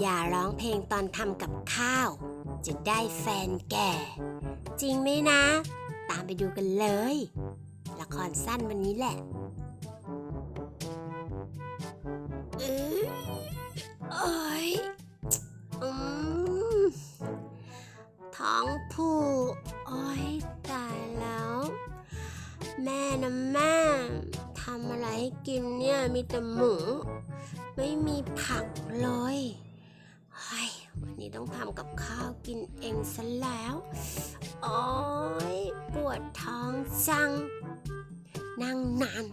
อย่าร้องเพลงตอนทำกับข้าว จะได้แฟนแก่ จริงไหมนะ ตามไปดูกันเลย ละครสั้นวันนี้แหละเอ้ยโอ้ยอืมท้องผูกโอ้ยตายแล้ว แม่นะแม่ทำอะไรให้กินเนี่ยมีแต่หมู ไม่มีผักเลยเฮ้ยวันนี้ต้องทำกับข้าวกินเองซะแล้ว โอ้ยปวดท้องจัง นั่งนาน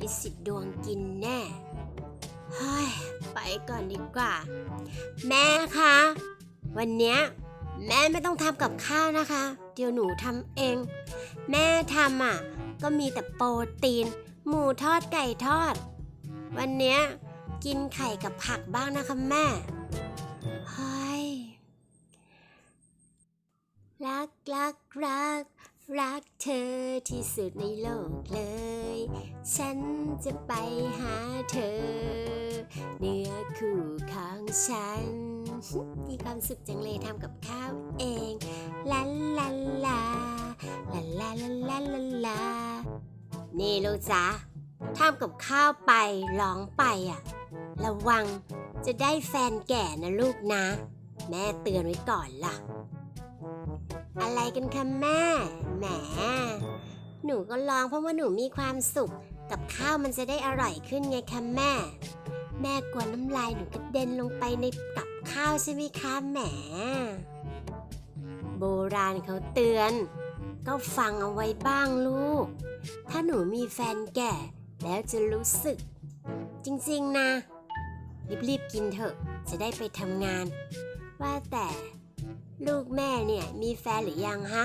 ลิสิตดวงกินแน่เฮ้ยไปก่อนดีกว่า แม่คะ วันเนี้ยแม่ไม่ต้องทำกับข้าวนะคะ เดี๋ยวหนูทำเอง แม่ทำอะ ก็มีแต่โปรตีน หมูทอดไก่ทอด วันเนี้ย กินไข่กับผักบ้างนะคะแม่เฮ้ยรักรักรัก รักเธอที่สุดในโลกเลย ฉันจะไปหาเธอ เนื้อคู่ของฉัน มีความสุขจังเลยทำกับข้าวเองลาลาลาลาลาลาลาลานี่ลูกจ๊ะ ทำกับข้าวไปร้องไปอะ ระวังจะได้แฟนแก่นะลูกนะ แม่เตือนไว้ก่อนล่ะ อะไรกันคะแม่ แหม หนูก็ร้องเพราะว่าหนูมีความสุข กับข้าวมันจะได้อร่อยขึ้นไงคะแม่ แม่กลัวน้ำลายหนูกระเด็นลงไปในกับข้าวใช่ไหมคะแหม โบราณเขาเตือน ก็ฟังเอาไว้บ้างลูก ถ้าหนูมีแฟนแก่ แล้วจะรู้สึก จริงๆนะ รีบๆกินเถอะ จะได้ไปทำงาน ว่าแต่ลูกแม่เนี่ยมีแฟนหรือยังฮะ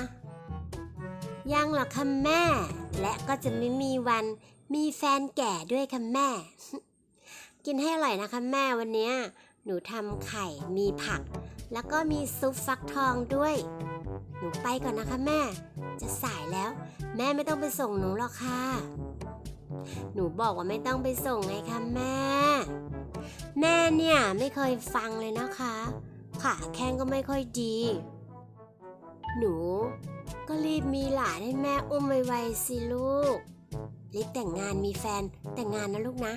ยังหรอกค่ะแม่ และก็จะไม่มีวันมีแฟนแก่ด้วยค่ะแม่ กินให้อร่อยนะคะแม่วันนี้หนูทำไข่มีผัก แล้วก็มีซุปฟักทองด้วย หนูไปก่อนนะคะแม่ จะสายแล้ว แม่ไม่ต้องไปส่งหนูหรอกค่ะ หนูบอกว่าไม่ต้องไปส่งไงคะแม่ แม่เนี่ยไม่เคยฟังเลยนะคะ ขาแข้งก็ไม่ค่อยดี หนู ก็รีบมีหลานให้แม่อุ้มไวๆสิลูก รีบแต่งงานมีแฟนแต่งงานนะลูกนะ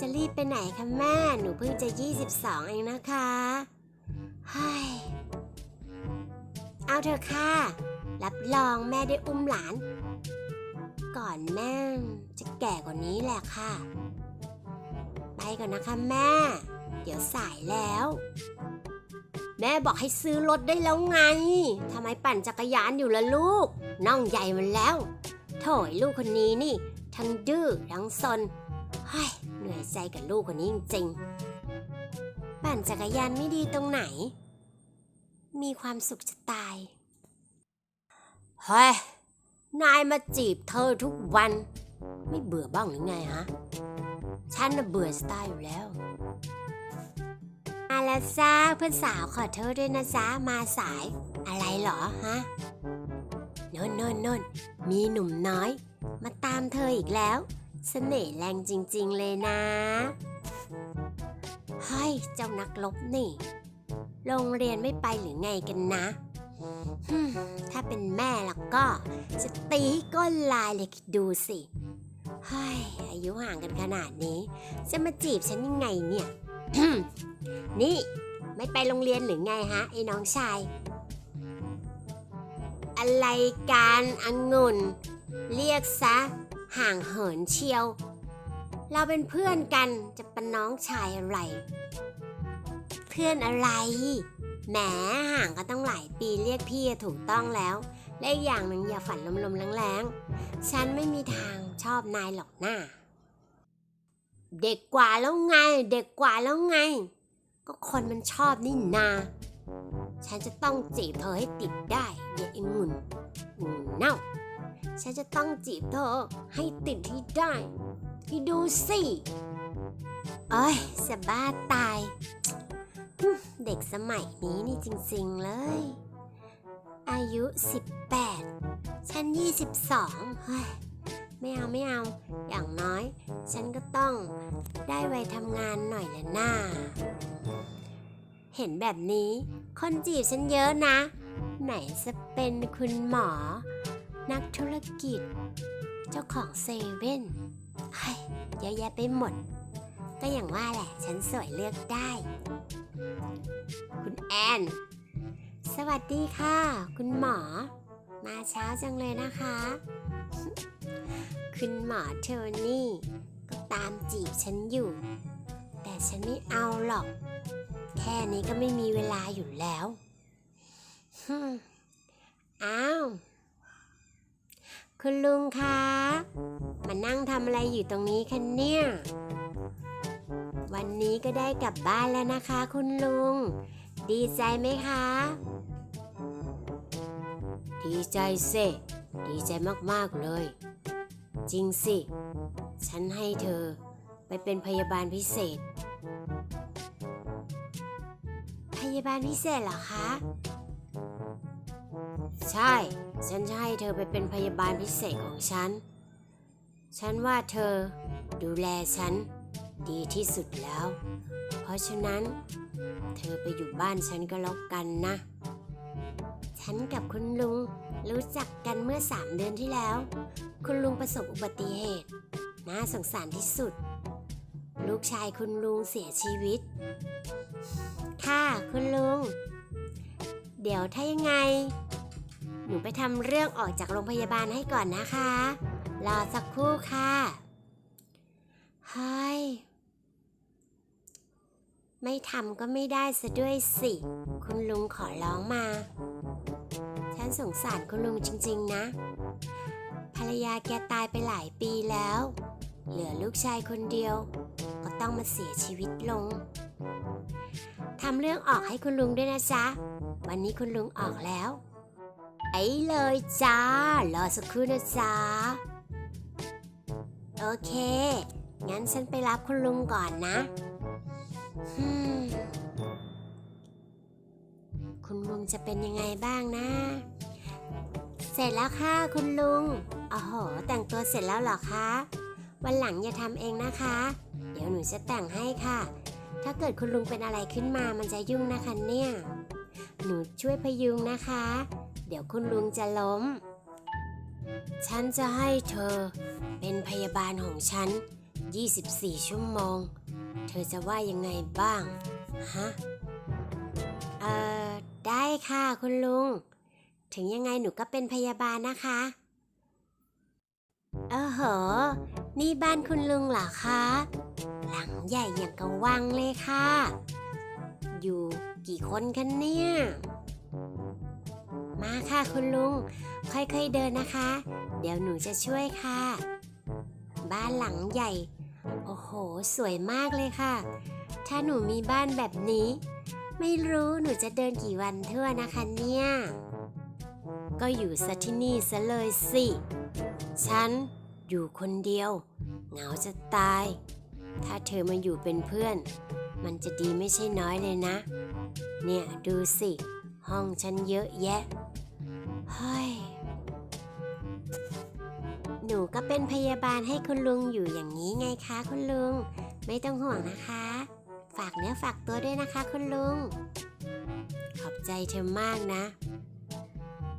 จะรีบไปไหนคะแม่ หนูเพิ่งจะ 22 เองนะคะเฮ้ยเอาเถอะค่ะ รับรองแม่ได้อุ้มหลาน ก่อนแม่ จะแก่กว่านี้แหละค่ะ ไปก่อนนะคะแม่ เดี๋ยวสายแล้ว แม่บอกให้ซื้อรถได้แล้วไงทำไมปั่นจักรยานอยู่ละลูกน้องใหญ่มันแล้ว โถยลูกคนนี้นี่ ทั้งดื้อทั้งซนเฮ้ยเหนื่อยใจกับลูกคนนี้จริงๆปั่นจักรยานไม่ดีตรงไหน มีความสุขจะตายเฮ้ย นายมาจีบเธอทุกวัน ไม่เบื่อบ้างหรือไงฮะ ฉันน่ะเบื่อสไตล์อยู่แล้ว มาแล้วจ้าเพื่อนสาวขอโทษด้วยนะจ๊ะมาสาย อะไรเหรอฮะโนนโนนโนนมีหนุ่มน้อย มาตามเธออีกแล้วเสน่ห์แรงจริง ๆ เลยนะเฮ้ยเจ้านักลบนี่ โรงเรียนไม่ไปหรือไงกันนะ ถ้าเป็นแม่แล้วก็ จะตีให้ก้นลายเลยดูสิเฮ้ยอายุห่างกันขนาดนี้ จะมาจีบฉันยังไงเนี่ย นี่ไม่ไปโรงเรียนหรือไงฮะไอ้น้องชาย อะไรการองุ่น เรียกซะ ห่างเหินเชียว เราเป็นเพื่อนกันจะเป็นน้องชายอะไร พื่อนอะไร แหมห่างกันตั้งหลายปีเรียกพี่ถูกต้องแล้ว และอีกอย่างหนึ่งอย่าฝันลมๆแรงๆ ฉันไม่มีทางชอบนายหรอกหน้า เด็กกว่าแล้วไง เด็กกว่าแล้วไง ก็คนมันชอบนี่นา ฉันจะต้องจีบเธอให้ติดได้อย่าไอ้งุ่นงุ่นเน่า ฉันจะต้องจีบเธอให้ติดให้ได้ที่ดูสิ เอ้ยสบ้าตาย เด็กสมัยนี้นี่จริงๆเลย อายุ 18 ฉัน 22เฮ้ยไม่เอาไม่เอา อย่างน้อย ฉันก็ต้องได้ไวทำงานหน่อยละหน้า เห็นแบบนี้ คนจีบฉันเยอะนะ ไหนจะเป็นคุณหมอ นักธุรกิจ เจ้าของเซเว่นเฮ้ยเยอะแยะไปหมด ก็อย่างว่าแหละ ฉันสวยเลือกได้ คุณแอน สวัสดีค่ะ คุณหมอ มาเช้าจังเลยนะคะ คุณหมอเทอนี่ก็ตามจีบฉันอยู่ แต่ฉันไม่เอาหรอก แค่นี้ก็ไม่มีเวลาอยู่แล้วเอ้าว คุณลุงคะ มานั่งทำอะไรอยู่ตรงนี้คะเนี่ย วันนี้ก็ได้กลับบ้านแล้วนะคะ คุณลุง ดีใจไหมคะ ดีใจสิดีใจมากๆเลย จริงสิ ฉันให้เธอไปเป็นพยาบาลพิเศษ พยาบาลพิเศษเหรอคะ ใช่ ฉันจะให้เธอไปเป็นพยาบาลพิเศษของฉัน ฉันว่าเธอดูแลฉัน ดีที่สุดแล้ว เพราะฉะนั้น เธอไปอยู่บ้านฉันก็แล้วกันนะ ฉันกับคุณลุงรู้จักกันเมื่อสามเดือนที่แล้ว คุณลุงประสบอุบัติเหตุ น่าสงสารที่สุด ลูกชายคุณลุงเสียชีวิต ค่ะคุณลุง เดี๋ยวถ้ายังไง หนูไปทำเรื่องออกจากโรงพยาบาลให้ก่อนนะคะ รอสักครู่ค่ะเฮ้ย ไม่ทำก็ไม่ได้ซะด้วยสิ คุณลุงขอร้องมา ฉันสงสารคุณลุงจริงๆนะ ภรรยาแกตายไปหลายปีแล้ว เหลือลูกชายคนเดียว ก็ต้องมาเสียชีวิตลงทำเรื่องออกให้คุณลุงด้วยนะจ๊ะ วันนี้คุณลุงออกแล้วไอ้เลยจ้า รอสักครู่นะจ๊ะ โอเค งั้นฉันไปรับคุณลุงก่อนนะ คุณลุงจะเป็นยังไงบ้างนะ เสร็จแล้วค่ะคุณลุงโอ้โห แต่งตัวเสร็จแล้วเหรอคะ วันหลังอย่าทำเองนะคะ เดี๋ยวหนูจะแต่งให้ค่ะ ถ้าเกิดคุณลุงเป็นอะไรขึ้นมามันจะยุ่งนะคะเนี่ย หนูช่วยพยุงนะคะ เดี๋ยวคุณลุงจะล้ม ฉันจะให้เธอเป็นพยาบาลของฉัน 24 ชั่วโมง เธอจะว่ายังไงบ้าง ฮะ เอ่อ ได้ค่ะคุณลุง ถึงยังไงหนูก็เป็นพยาบาลนะคะ เออเหอนี่บ้านคุณลุงเหรอคะ หลังใหญ่อย่างกระวังเลยค่ะ อยู่กี่คนกันเนี่ย มาค่ะคุณลุง ค่อยๆเดินนะคะ เดี๋ยวหนูจะช่วยค่ะ บ้านหลังใหญ่ โอ้โห สวยมากเลยค่ะ ถ้าหนูมีบ้านแบบนี้ ไม่รู้หนูจะเดินกี่วันทั่วนะคะเนี่ย ก็อยู่ซะที่นี่ซะเลยสิ ฉันอยู่คนเดียว เหงาจะตาย ถ้าเธอมาอยู่เป็นเพื่อน มันจะดีไม่ใช่น้อยเลยนะ เนี่ยดูสิ ห้องฉันเยอะแยะ เฮ้ย ก็เป็นพยาบาลให้คุณลุงอยู่อย่างนี้ไงคะคุณลุง ไม่ต้องห่วงนะคะ ฝากเนื้อฝากตัวด้วยนะคะคุณลุง ขอบใจเธอมากนะ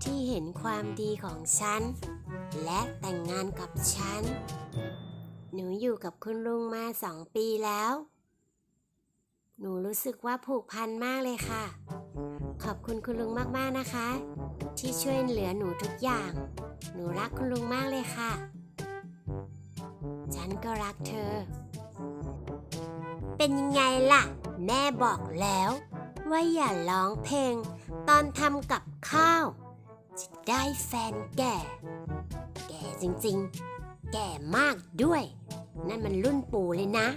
ที่เห็นความดีของฉัน และแต่งงานกับฉัน หนูอยู่กับคุณลุงมาสองปีแล้ว หนูรู้สึกว่าผูกพันมากเลยค่ะ ขอบคุณคุณลุงมากๆนะคะ ที่ช่วยเหลือหนูทุกอย่างหนูรักคุณลุงมากเลยค่ะ นก็รักเธอ เป็นยังไงล่ะ แม่บอกแล้ว ว่าอย่าร้องเพลง ตอนทำกับข้าว จะได้แฟนแก่ แก่จริงๆ แก่มากด้วย นั่นมันรุ่นปู่เลยนะ